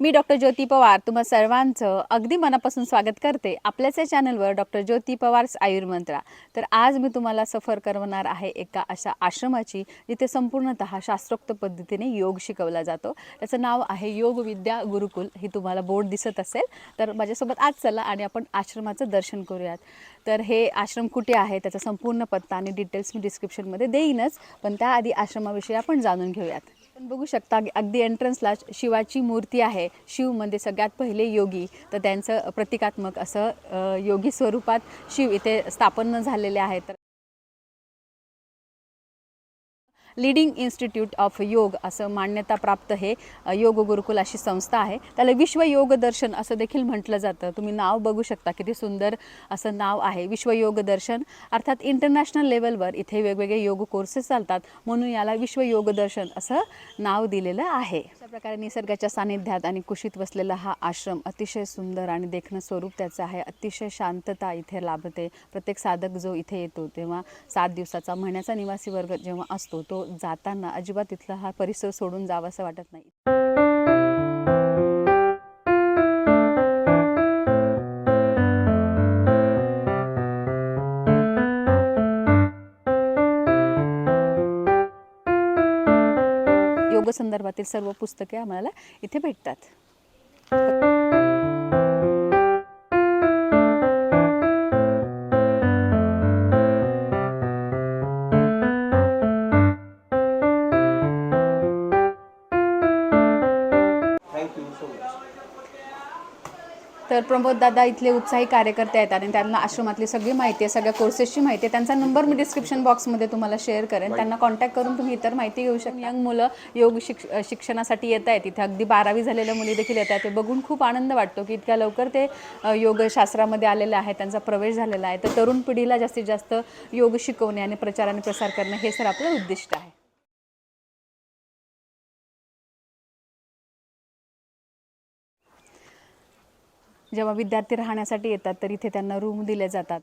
मी doctor ज्योती पवार तुम्हा सर्वांचं अगदी मनापासून स्वागत करते आपल्याच या चॅनलवर डॉक्टर ज्योती पवार्स आयुर्मंत्रा. तर आज मी तुम्हाला सफर करवणार आहे एका अशा आश्रमाची जिथे संपूर्णत शास्त्रोक्त पद्धतीने योग शिकवला जातो. त्याचं नाव आहे योग विद्या गुरुकुल. ही तुम्हाला बोर्ड दिसत असेल. तर माझ्यासोबत आज चला आणि आपण आश्रमाचं दर्शन करूयात. तर हे आश्रम कुठे आहे? त्याचा संपूर्ण पत्ता आणि डिटेल्स मी डिस्क्रिप्शनमध्ये देईनच. पण त्याआधी आश्रमाविषयी आपण जाणून घेऊयात. आपण बघू शकता अगदी एंट्रन्सला शिवाची मूर्ती आहे. शिव म्हणजे सगळ्यात पहिले योगी. तर त्यांचं प्रतिकात्मक असं योगी स्वरूपात शिव इथे स्थापन झालेले आहेत तर लिडिंग इन्स्टिट्यूट ऑफ योग असं मान्यताप्राप्त हे योग गुरुकुल अशी संस्था आहे. त्याला विश्व योग दर्शन असं देखील म्हटलं जातं. तुम्ही नाव बघू शकता किती सुंदर असं नाव आहे. विश्व योग दर्शन अर्थात इंटरनॅशनल लेवलवर इथे वेगवेगळे योग कोर्सेस चालतात म्हणून याला विश्व योग दर्शन असं नाव दिलेलं आहे. अशा प्रकारे निसर्गाच्या सानिध्यात आणि कुशीत बसलेला हा आश्रम अतिशय सुंदर आणि देखणं स्वरूप त्याचं आहे. अतिशय शांतता इथे लाभते. प्रत्येक साधक जो इथे येतो तेव्हा सात दिवसाचा महिन्याचा निवासी वर्ग जेव्हा असतो तो जाताना अजिबात इथला हा परिसर सोडून जावा असं वाटत नाही. योग संदर्भातील सर्व पुस्तके आम्हाला इथे भेटतात. तर प्रमोद दादा इथले उत्साही कार्यकर्ते आहेत आणि त्यांना आश्रमातली सगळी माहिती आहे सगळ्या कोर्सेसची माहिती आहे. त्यांचा नंबर मी डिस्क्रिप्शन बॉक्समध्ये तुम्हाला शेअर करेन. त्यांना कॉन्टॅक्ट करून तुम्ही इतर माहिती घेऊ शकता. यंग मुलं योग शिक्ष शिक्षणासाठी येत आहेत. इथे अगदी बारावी झालेल्या मुली देखील येत आहेत. ते बघून खूप आनंद वाटतो की इतक्या लवकर ते योगशास्त्रामध्ये आलेले आहेत. त्यांचा प्रवेश झालेला आहे. तर तरुण पिढीला जास्तीत जास्त योग शिकवणे आणि प्रचार आणि प्रसार करणं हे सर आपलं उद्दिष्ट आहे. जेव्हा विद्यार्थी राहण्यासाठी येतात तर इथे त्यांना रूम दिले जातात.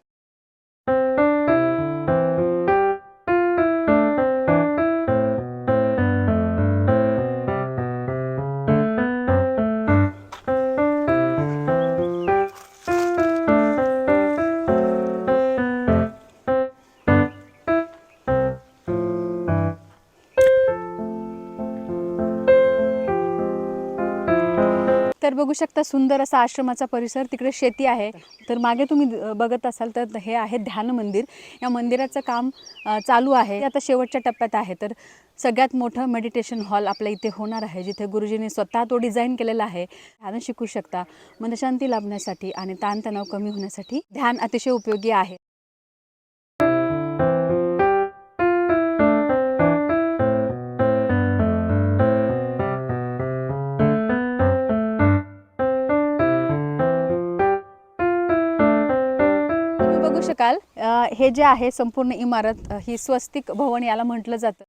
तर बघू शकता सुंदर असा आश्रमाचा परिसर. तिकडे शेती आहे. तर मागे तुम्ही बघत असाल तर हे आहे ध्यान मंदिर. या मंदिराचं काम चालू आहे. आता शेवटच्या टप्प्यात आहे. तर सगळ्यात मोठं मेडिटेशन हॉल आपल्या इथे होणार आहे जिथे गुरुजींनी स्वतः तो डिझाईन केलेला आहे. ध्यान शिकू शकता. मनशांती लाभण्यासाठी आणि ताणतणाव कमी होण्यासाठी ध्यान अतिशय उपयोगी आहे. शकाल हे जे आहे संपूर्ण इमारत ही स्वस्तिक भवन याला म्हटलं जातं.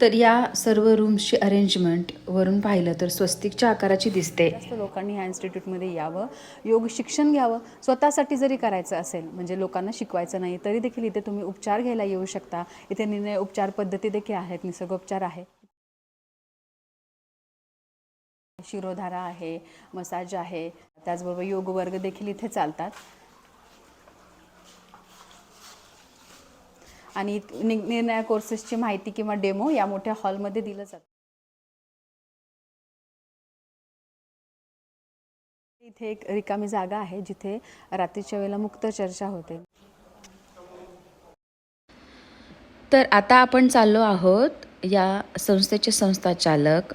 तर या सर्व रूम्सची अरेंजमेंट वरून पाहिलं तर स्वस्तिकच्या आकाराची दिसते. जास्त लोकांनी ह्या इन्स्टिट्यूटमध्ये यावं योग शिक्षण घ्यावं स्वतःसाठी जरी करायचं असेल म्हणजे लोकांना शिकवायचं नाही तरी देखील इथे तुम्ही उपचार घ्यायला येऊ शकता. इथे निर्णय उपचार पद्धती देखील आहेत निसर्गोपचार आहे. शिरोधारा आहे मसाज आहे त्याचबरोबर योग वर्ग देखील इथे चालतात. आणि नि- निरनिराळ्या कोर्सेसची माहिती किंवा डेमो या मोठ्या हॉलमध्ये दिलं जातं. इथे एक रिकामी जागा आहे जिथे रात्रीच्या वेळेला मुक्त चर्चा होते. तर आता आपण चाललो आहोत या संस्थेचे संस्थाचालक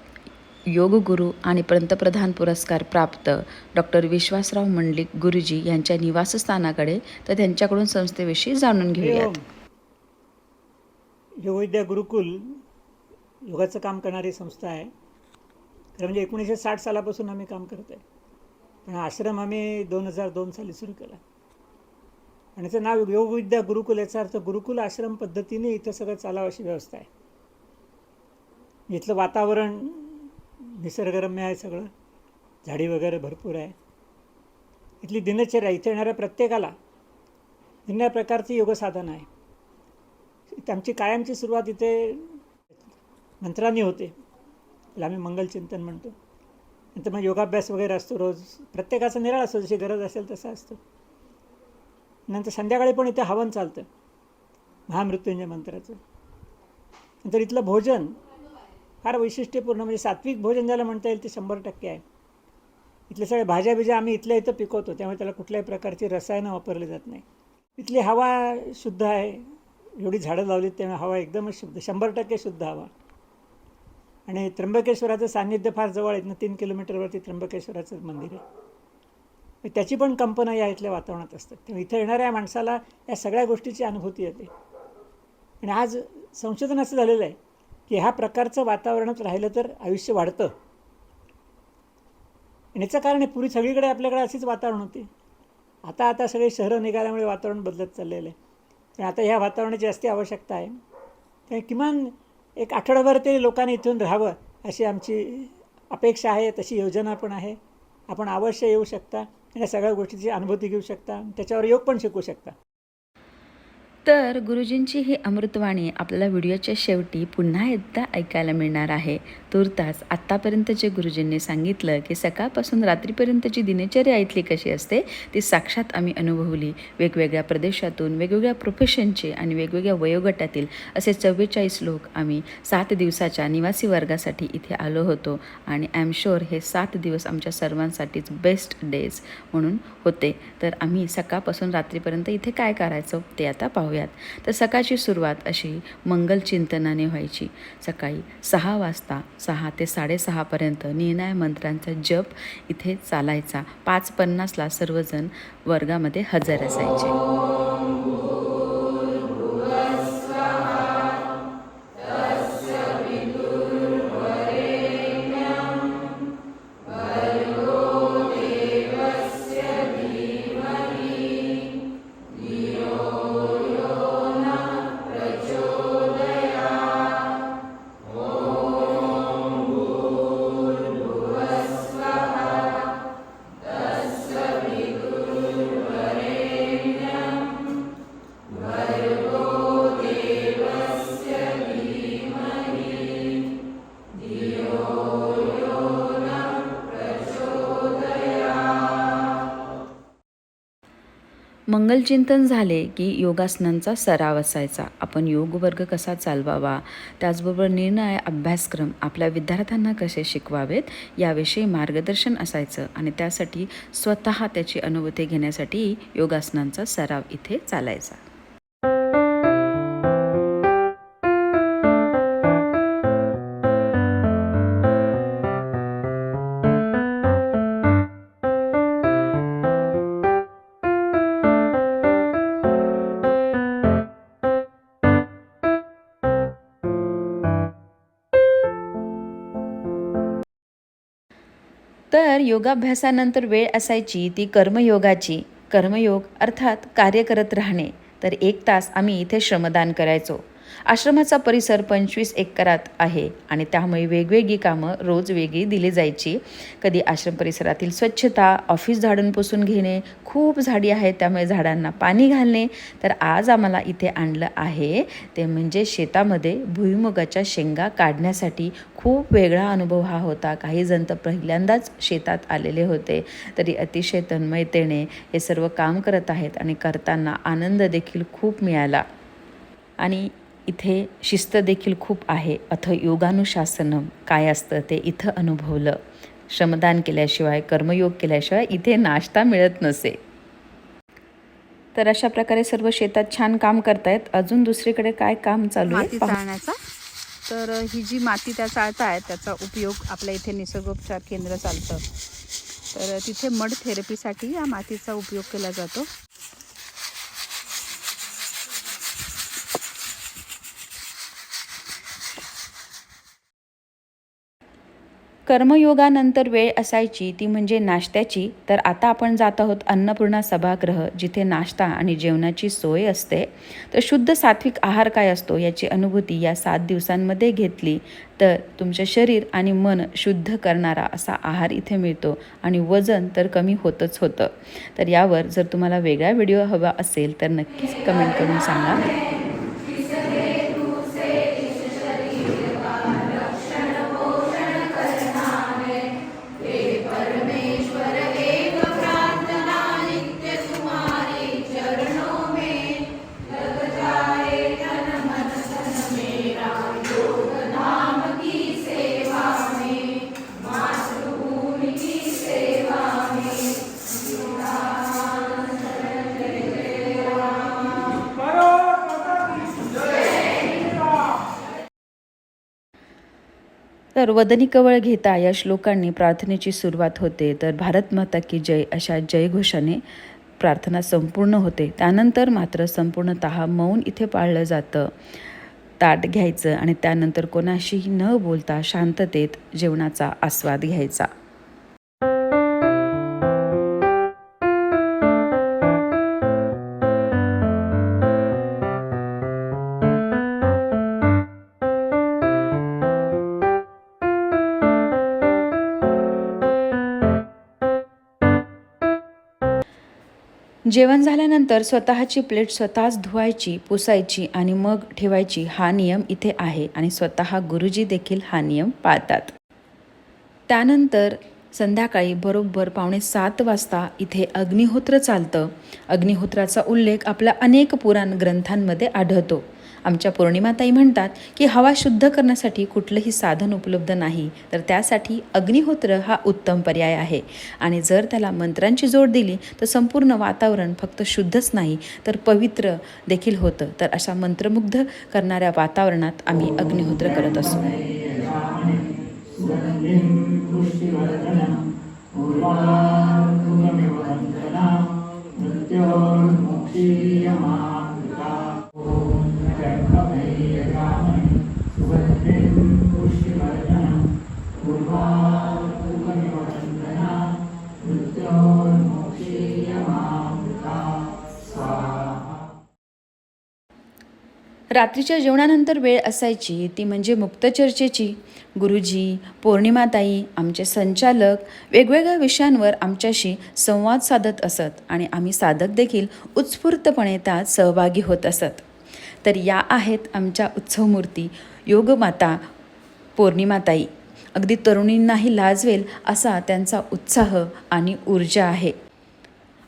योगगुरू आणि पंतप्रधान पुरस्कार प्राप्त डॉक्टर विश्वासराव मंडलिक गुरुजी यांच्या निवासस्थानाकडे तर त्यांच्याकडून संस्थेविषयी जाणून घेऊयात. योगविद्या गुरुकुल योगाचं काम करणारी संस्था आहे. खरं म्हणजे एकोणीसशे साठ सालापासून आम्ही काम करत आहे. पण आश्रम आम्ही दोन हजार दोन साली सुरू केला. आणि याचं नाव योगविद्या गुरुकुल याचा अर्थ गुरुकुल आश्रम पद्धतीने इथं सगळं चालावं अशी व्यवस्था आहे. इथलं वातावरण निसर्गरम्य आहे सगळं. झाडी वगैरे भरपूर आहे. इथली दिनचर्या इथे येणाऱ्या प्रत्येकाला भिन्न प्रकारची योगसाधन आहे आमची कायमची सुरुवात इथे मंत्रांनी होते. त्याला आम्ही मंगलचिंतन म्हणतो. नंतर मग योगाभ्यास वगैरे असतो रोज. प्रत्येकाचा निराळ असतो. जशी गरज असेल तसा असतो. नंतर संध्याकाळी पण इथे हवन चालतं. महामृत्युंजय मंत्राचं. नंतर इथलं भोजन फार वैशिष्ट्यपूर्ण म्हणजे सात्विक भोजन ज्याला म्हणता येईल ते शंभर टक्के आहे. इथले सगळे भाज्या बिज्या आम्ही इथल्या इथं पिकवतो. त्यामुळे त्याला कुठल्याही प्रकारची रसायनं वापरली जात नाही. इथली हवा शुद्ध आहे. एवढी झाडं लावलीत त्यामुळे हवा एकदमच शुद्ध शंभर टक्के शुद्ध हवा. आणि त्र्यंबकेश्वराचं सान्निध्य फार जवळ आहेत ना तीन किलोमीटरवरती त्र्यंबकेश्वराचं मंदिर आहे. त्याची पण कंपना या इथल्या वातावरणात असतात. तेव्हा इथं येणाऱ्या माणसाला या सगळ्या गोष्टीची अनुभूती येते. आणि आज संशोधन असं झालेलं आहे की ह्या प्रकारचं वातावरणात राहिलं तर आयुष्य वाढतं. आणि याचं कारण आहे पूर्वी सगळीकडे आपल्याकडे अशीच वातावरण होती. आता आता सगळे शहरं निघाल्यामुळे वातावरण बदलत चाललेलं आहे. पण आता ह्या वातावरणाची जास्ती आवश्यकता आहे. त्यामुळे किमान एक आठवडाभर तरी लोकांनी इथून राहावं अशी आमची अपेक्षा आहे तशी योजना पण आहे. आपण अवश्य येऊ शकता. या सगळ्या गोष्टीची अनुभूती घेऊ शकता. त्याच्यावर योग पण शिकू शकता. तर गुरुजींची ही अमृतवाणी आपल्याला व्हिडिओच्या शेवटी पुन्हा एकदा ऐकायला मिळणार आहे. तुर्तास आत्तापर्यंत जे गुरुजींनी सांगितलं की सकाळपासून रात्रीपर्यंतची दिनचर्या इथली कशी असते ती साक्षात आम्ही अनुभवली. वेगवेगळ्या प्रदेशातून वेगवेगळ्या प्रोफेशनचे आणि वेगवेगळ्या वयोगटातील असे चव्वेचाळीस लोक आम्ही सात दिवसाच्या निवासी वर्गासाठी इथे आलो होतो आणि आय एम शुअर हे सात दिवस आमच्या सर्वांसाठीच बेस्ट डेज म्हणून होते. तर आम्ही सकाळपासून रात्रीपर्यंत इथे काय करायचं ते आता पाहूयात तर सकाळची सुरुवात अशी मंगल चिंतनाने व्हायची. सकाळी सहा वाजता सहा ते साडेसहापर्यंत निर्णय मंत्रांचा जप इथे चालायचा. पाच पन्नासला सर्वजण वर्गामध्ये हजर असायचे. मंगलचिंतन झाले की योगासनांचा सराव असायचा. आपण योग वर्ग कसा चालवावा? त्याचबरोबर निर्णय अभ्यासक्रम आपल्या विद्यार्थ्यांना कसे शिकवावेत? याविषयी मार्गदर्शन असायचं आणि त्यासाठी स्वतः त्याची अनुभूती घेण्यासाठी योगासनांचा सराव इथे चालायचा. तर योगाभ्यासानंतर वेळ असायची ती कर्मयोगाची. कर्मयोग अर्थात कार्य करत राहणे. तर एक तास आम्ही इथे श्रमदान करायचो. आश्रमाचा परिसर पंचवीस एकरात आहे आणि त्यामुळे वेगवेगळी कामं रोज वेगळी दिली जायची. कधी आश्रम परिसरातील स्वच्छता ऑफिस झाडून पुसून घेणे खूप झाडी आहेत त्यामुळे झाडांना पाणी घालणे तर आज आम्हाला इथे आणलं आहे. ते म्हणजे शेतामध्ये भुईमुगाच्या शेंगा काढण्यासाठी खूप वेगळा अनुभव हा होता. काही जण तर पहिल्यांदाच शेतात आलेले होते. तरी अतिशय तन्मयतेने हे सर्व काम करत आहेत आणि करताना आनंद देखील खूप मिळाला. आणि इथे शिस्त देखील खूप आहे. अथ योगानुशासनम काय असतं ते इथं अनुभवलं. श्रमदान केल्याशिवाय कर्मयोग केल्याशिवाय इथे नाश्ता मिळत नसे. तर अशा प्रकारे सर्व शेतात छान काम करतायत. अजून दुसरीकडे काय काम चालू आहे? माती पाहू. चाळण्याचा. तर ही जी माती त्या चाळतायत त्याचा उपयोग आपल्या इथे निसर्गोपचार केंद्र चालतं. तर तिथे मड थेरपीसाठी या मातीचा उपयोग केला जातो. कर्मयोगानंतर वेळ असायची ती म्हणजे नाश्त्याची. तर आता आपण जात आहोत अन्नपूर्णा सभागृह जिथे नाश्ता आणि जेवणाची सोय असते. तर शुद्ध सात्विक आहार काय असतो याची अनुभूती या सात दिवसांमध्ये घेतली. तर तुमचे शरीर आणि मन शुद्ध करणारा असा आहार इथे मिळतो आणि वजन तर कमी होतच होतं. तर यावर जर तुम्हाला वेगळा व्हिडिओ हवा असेल तर नक्कीच कमेंट करून सांगा. तर वदनी कवळ घेता या श्लोकांनी प्रार्थनेची सुरुवात होते. तर भारत माता की जय अशा जयघोषाने प्रार्थना संपूर्ण होते. त्यानंतर मात्र संपूर्णतः मौन इथे पाळलं जातं. ताट घ्यायचं आणि त्यानंतर कोणाशीही न बोलता शांततेत जेवणाचा आस्वाद घ्यायचा. जेवण झाल्यानंतर स्वतःची प्लेट स्वतःच धुवायची पुसायची आणि मग ठेवायची. हा नियम इथे आहे आणि स्वतः गुरुजी देखील हा नियम पाळतात. त्यानंतर संध्याकाळी बरोबर पावणे सात वाजता इथे अग्निहोत्र चालतं. अग्निहोत्राचा उल्लेख आपल्या अनेक पुराण ग्रंथांमध्ये आढळतो. आमच्या पौर्णिमाताई म्हणतात की हवा शुद्ध करण्यासाठी कुठलंही साधन उपलब्ध नाही तर त्यासाठी अग्निहोत्र हा उत्तम पर्याय आहे. आणि जर त्याला मंत्रांची जोड दिली तर संपूर्ण वातावरण फक्त शुद्धच नाही तर पवित्र देखील होतं. तर अशा मंत्रमुग्ध करणाऱ्या वातावरणात आम्ही अग्निहोत्र करत असतो रात्रीच्या जेवणानंतर वेळ असायची ती म्हणजे मुक्तचर्चेची गुरुजी पौर्णिमाताई आमचे संचालक वेगवेगळ्या विषयांवर आमच्याशी संवाद साधत असत आणि आम्ही साधक देखील उत्स्फूर्तपणे त्यात सहभागी होत असत. तर या आहेत आमच्या उत्सवमूर्ती योगमाता पौर्णिमाताई. अगदी तरुणींनाही लाजवेल असा त्यांचा उत्साह आणि ऊर्जा आहे.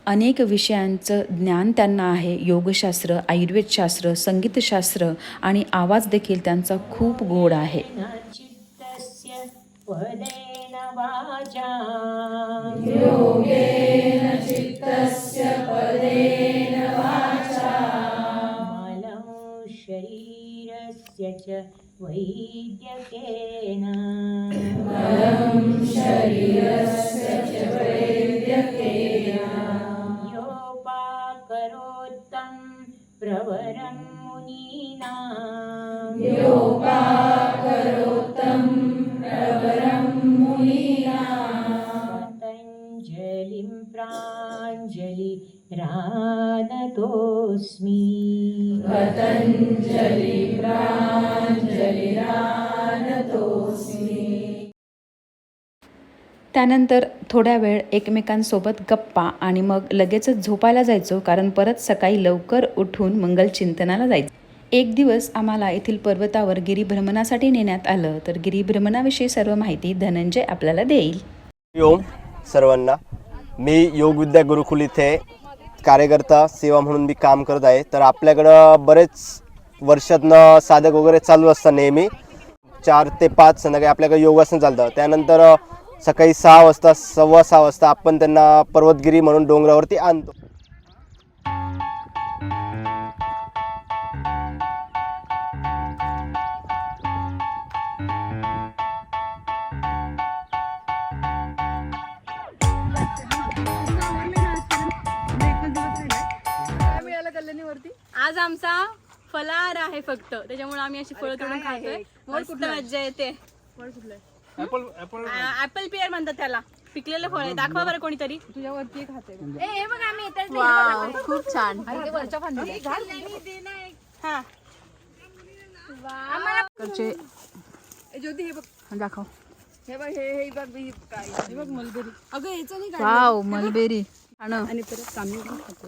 अनेक विषयांचं ज्ञान त्यांना आहे. योगशास्त्र आयुर्वेदशास्त्र संगीतशास्त्र आणि आवाज देखील त्यांचा खूप गोड आहे. चित्तस्य पदेन वाचा. योगेन शरीरस्य च वैद्यकेन. त्यानंतर थोड्या वेळ एकमेकांसोबत गप्पा आणि मग लगेचच झोपायला जायचो कारण परत सकाळी लवकर उठून मंगलचिंतनाला जायचं. एक दिवस आम्हाला येथील पर्वतावर गिरीभ्रमणासाठी नेण्यात आलं तर गिरीभ्रमणाविषयी सर्व माहिती धनंजय आपल्याला देईल. ओम सर्वांना. मी योगविद्या गुरुकुल इथे कार्यकर्ता सेवा म्हणून मी काम करत आहे. तर आपल्याकडं बरेच वर्षातनं साधक वगैरे चालू असतात नेहमी. चार ते पाच संध्याकाळी आपल्याकडे योगासन चालतं. त्यानंतर सकाळी सहा वाजता सव्वा सहा वाजता आपण त्यांना पर्वतगिरी म्हणून डोंगरावरती आणतो. आज आमचा फलाहार आहे फक्त. त्याच्यामुळे आम्ही अशी फळं तोडून खातोय. मोर कुठं मज्जा येते? ऍपल पिअर म्हणतात त्याला. पिकलेलं फळ आहे. दाखवा बरं कोणीतरी. तुझ्यावरती खाते खूप छान. हा. कडचे दाखव. वाव मलबेरी आणि.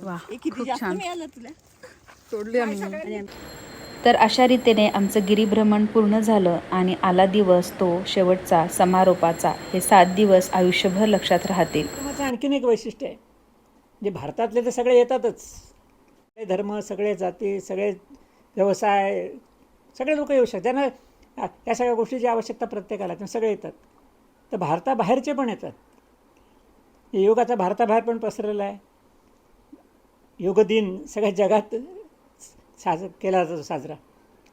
वा खूप छान. तोडली आम्ही. तर अशा रीतीने आमचं गिरीभ्रमण पूर्ण झालं आणि आला दिवस तो शेवटचा समारोपाचा. हे सात दिवस आयुष्यभर लक्षात राहतील. आणखीन एक वैशिष्ट्य आहे. म्हणजे भारतातले तर सगळे येतातच. सगळे धर्म सगळे जाती सगळे व्यवसाय सगळे लोक येऊ शकतात. त्यांना या- सगळ्या गोष्टीची आवश्यकता प्रत्येकाला आहे, सगळे येतात. तर भारताबाहेरचे पण येतात. हे योगाचा भारताबाहेर पण पसरलेला आहे. योग दिन सगळ्या जगात साज केला जातो साजरा.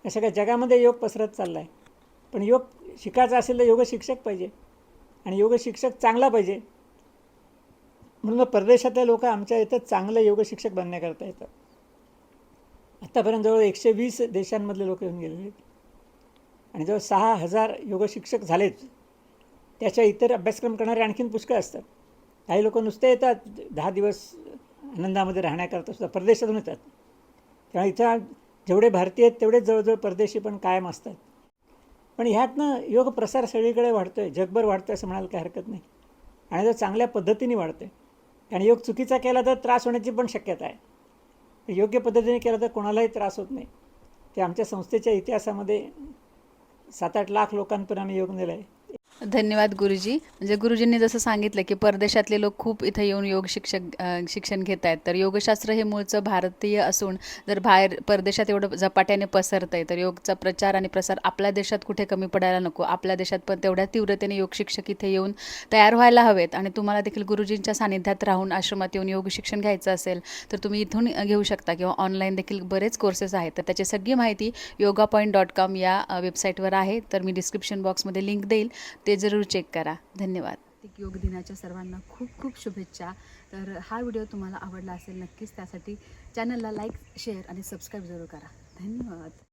या सगळ्या जगामध्ये योग पसरत चालला आहे पण योग शिकायचा असेल तर योग शिक्षक पाहिजे. आणि योग शिक्षक चांगला पाहिजे. म्हणून मग परदेशातले लोक आमच्या इथं चांगले योग शिक्षक बनण्याकरता येतात. आत्तापर्यंत जवळ एकशे वीस देशांमधले लोक येऊन गेलेले आहेत आणि जवळ सहा हजार योग शिक्षक झालेच त्याच्या इतर अभ्यासक्रम करणारे आणखीन पुष्कळ असतात. काही लोक नुसते येतात दहा दिवस आनंदामध्ये राहण्याकरता सुद्धा परदेशातून येतात. कारण इथं जेवढे भारतीय आहेत तेवढेच जवळजवळ परदेशी पण कायम असतात. पण ह्यातनं योग प्रसार सगळीकडे वाढतो आहे जगभर वाढतो आहे असं म्हणायला काही हरकत नाही. आणि तो चांगल्या पद्धतीने वाढतो आहे कारण योग चुकीचा केला तर त्रास होण्याची पण शक्यता आहे. योग्य पद्धतीने केला तर कोणालाही त्रास होत नाही. ते आमच्या संस्थेच्या इतिहासामध्ये सात आठ लाख लोकांपर्यंत आम्ही योग नेला आहे धन्यवाद गुरुजी. म्हणजे गुरुजींनी जसं सांगितलं की परदेशातले लोक खूप इथं येऊन योग शिक्षक शिक्षण घेत आहेत तर योगशास्त्र हे मूळचं भारतीय असून जर बाहेर परदेशात एवढं झपाट्याने पसरतं आहे तर योगचा प्रचार आणि प्रसार आपल्या देशात कुठे कमी पडायला नको. आपल्या देशात पण तेवढ्या तीव्रतेने योग शिक्षक इथे येऊन तयार व्हायला हवेत. आणि तुम्हाला देखील गुरुजींच्या सानिध्यात राहून आश्रमात येऊन योग शिक्षण घ्यायचं असेल तर तुम्ही इथून घेऊ शकता किंवा ऑनलाईन देखील बरेच कोर्सेस आहेत. तर त्याची सगळी माहिती योगा पॉईंट डॉट कॉम या वेबसाईटवर आहे. तर मी डिस्क्रिप्शन बॉक्समध्ये लिंक देईल. ते जरूर चेक करा. धन्यवाद. योग दिनाच्या सर्वांना खूप खूप शुभेच्छा. तर हा व्हिडिओ तुम्हाला आवडला असेल नक्कीच त्यासाठी चॅनलला लाईक शेअर आणि सबस्क्राईब जरूर करा. धन्यवाद.